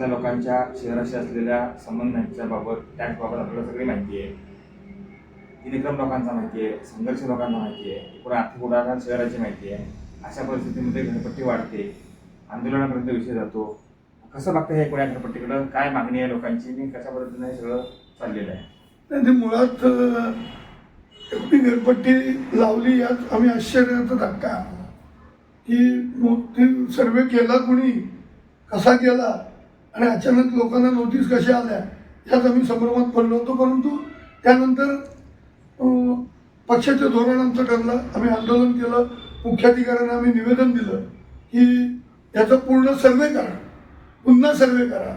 तळागाळातल्या लोकांच्या शहराशी असलेल्या संबंधांच्या बाबत त्याचबाबत आपल्याला सगळी माहिती आहे. दिनक्रम लोकांचा माहिती आहे संघर्ष लोकांना माहिती आहे एकूण आर्थिक उदाहरण शहराची माहिती आहे. अशा परिस्थितीमध्ये घरपट्टी वाढते आंदोलनापर्यंत विषय जातो. कसं बघतं हे एकूण या घरपट्टीकडं? काय मागणी आहे लोकांची? आणि कशा पद्धतीने हे सगळं चाललेलं आहे? नाही ते मुळात एवढी घरपट्टी लावली यात आम्ही आश्चर्याचा धक्का की मग सर्वे केला कुणी? कसा केला? आणि अचानक लोकांना नोटीस कशा आल्या यात आम्ही संभ्रमात पडलो होतो. परंतु त्यानंतर पक्षाचं धोरण आमचं ठरलं. आम्ही आंदोलन केलं. मुख्याधिकाऱ्यांना आम्ही निवेदन दिलं की याचा पूर्ण सर्वे करा. पुन्हा सर्वे करा.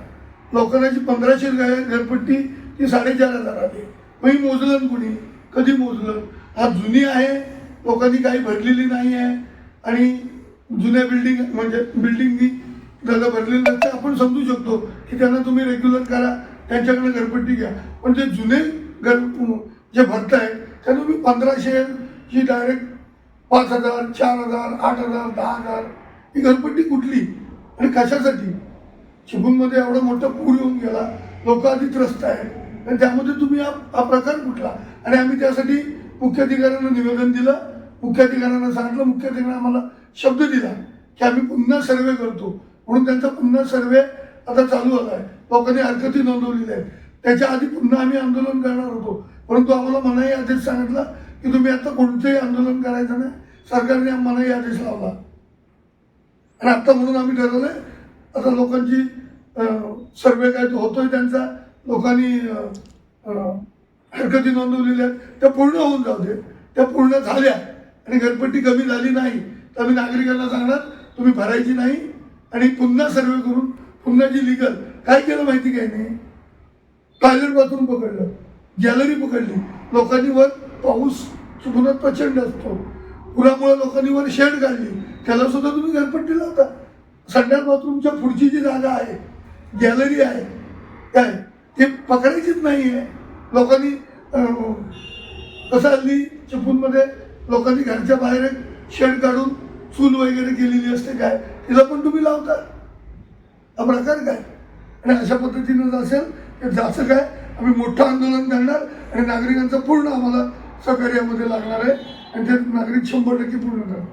लोकांना जी पंधराशे गाय घरपट्टी ती साडेचार हजार आली. मग मोजलं कुणी कधी मोजलं? हा जुनी आहे. लोकांनी काही भरलेली नाही आहे. आणि जुन्या बिल्डिंग म्हणजे बिल्डिंगनी जागा भरलेली नसते आपण समजू शकतो की त्यांना तुम्ही रेग्युलर करा त्यांच्याकडे घरपट्टी घ्या. पण जे जुने घर जे भरताय त्यांना तुम्ही पंधराशे ही डायरेक्ट पाच हजार चार हजार आठ हजार दहा हजार ही घरपट्टी कुठली आणि कशासाठी? चिपळूणमध्ये एवढा मोठा पूर येऊन गेला लोक आधी त्रस्त आहेत. आणि त्यामध्ये तुम्ही हा प्रकार कुठला? आणि आम्ही त्यासाठी मुख्याधिकाऱ्यांना निवेदन दिलं मुख्याधिकाऱ्यांना सांगितलं मुख्याधिकाऱ्यांना आम्हाला शब्द दिला की आम्ही पुन्हा सर्वे करतो. म्हणून त्यांचा पुन्हा सर्वे आता चालू झाला आहे. लोकांनी हरकती नोंदवलेल्या आहेत. त्याच्या आधी पुन्हा आम्ही आंदोलन करणार होतो. परंतु आम्हाला मनाई आदेश सांगितला की तुम्ही आता कोणतेही आंदोलन करायचं नाही. सरकारने मनाई आदेश लावला. आणि आत्ता म्हणून आम्ही ठरवलंय आता लोकांची सर्वे काय तो होतोय त्यांचा. लोकांनी हरकती नोंदवलेल्या आहेत. त्या पूर्ण होऊन जाऊ दे. त्या पूर्ण झाल्या. आणि घरपट्टी कमी झाली नाही. तर आम्ही नागरिकांना सांगणार तुम्ही भरायची नाही. आणि पुन्हा सर्वे करून पुन्हा जी लिगल काय केलं माहिती काय नाही? टॉयलेट बाथरूम पकडलं गॅलरी पकडली. लोकांनी वर पाऊस चिपळूणात प्रचंड असतो. पुरामुळे लोकांनी वर शेड काढली त्याला सुद्धा तुम्ही घरपट्टी लावता. संडास बाथरूमच्या पुढची जी जागा आहे गॅलरी आहे काय? ते पकडायचीच नाही आहे. लोकांनी कसं हल्ली चिपूनमध्ये लोकांनी घरच्या बाहेर एक शेड काढून चूल वगैरे केलेली असते काय? तिला पण तुम्ही लावता. हा प्रकार काय? आणि अशा पद्धतीनं जर असेल तर जाचं काय? आम्ही मोठं आंदोलन करणार आणि नागरिकांचं पूर्ण आम्हाला सहकार्यामध्ये लागणार आहे. आणि ते नागरिक शंभर टक्के पूर्ण करणार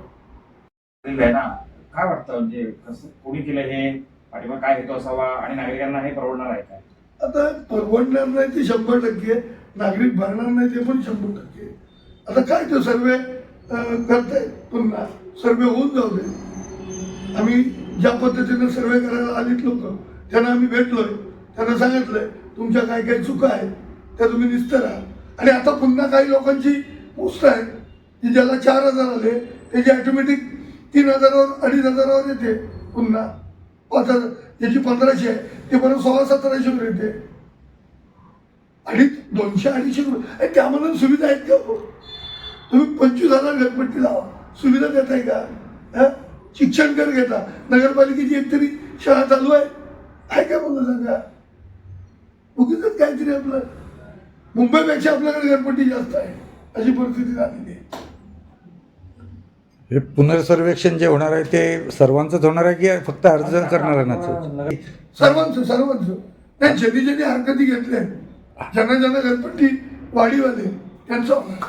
काय वाटतं? म्हणजे कसं कोणी केलं हे? पाठिंबा काय हेतू असावा? आणि नागरिकांना हे परवडणार आहे काय आता परवडणार नाही ते शंभर टक्के. नागरिक भरणार नाही ते पण शंभर टक्के. आता काय तो सर्वे करतायत पुन्हा? सर्वे होऊन जाऊ दे आम्ही ज्या पद्धतीनं सर्वे करायला आलीत लोक त्यांना आम्ही भेटलोय त्यांना सांगितलंय तुमच्या काय काही चुका आहेत त्या तुम्ही निस्तरा आणि आता पुन्हा काही लोकांची पोस्ट आहे की ज्याला चार हजार आले त्याची ऑटोमॅटिक तीन हजारावर अडीच हजारावर येते पुन्हा. पाच हजार ज्याची पंधराशे आहे ते परत सोळा सतराशेवर येते. अडीच दोनशे अडीचशे रुपये त्यामधून त्यामध्ये सुविधा आहेत का? हो? तुम्ही पंचवीस हजार घरपट्टी लावा. सुविधा देताय का हं? शिक्षण कर घेता. नगरपालिकेची एकतरी शाळा चालू आहे. आहे का मला सांगा? उगीच काहीतरी आपलं मुंबईपेक्षा आपल्याकडे घरपट्टी जास्त आहे. अशी परिस्थिती झालेली आहे. हे पुनर्सर्वेक्षण जे होणार आहे ते सर्वांचंच होणार आहे की फक्त अर्ज करणाऱ्यांनाच? सर्वांचं सर्वांचं. नाही ज्यांनी ज्यांनी हरकती घेतल्या ज्यांना ज्यांना घरपट्टी वाढीवाले त्यांचं होणार.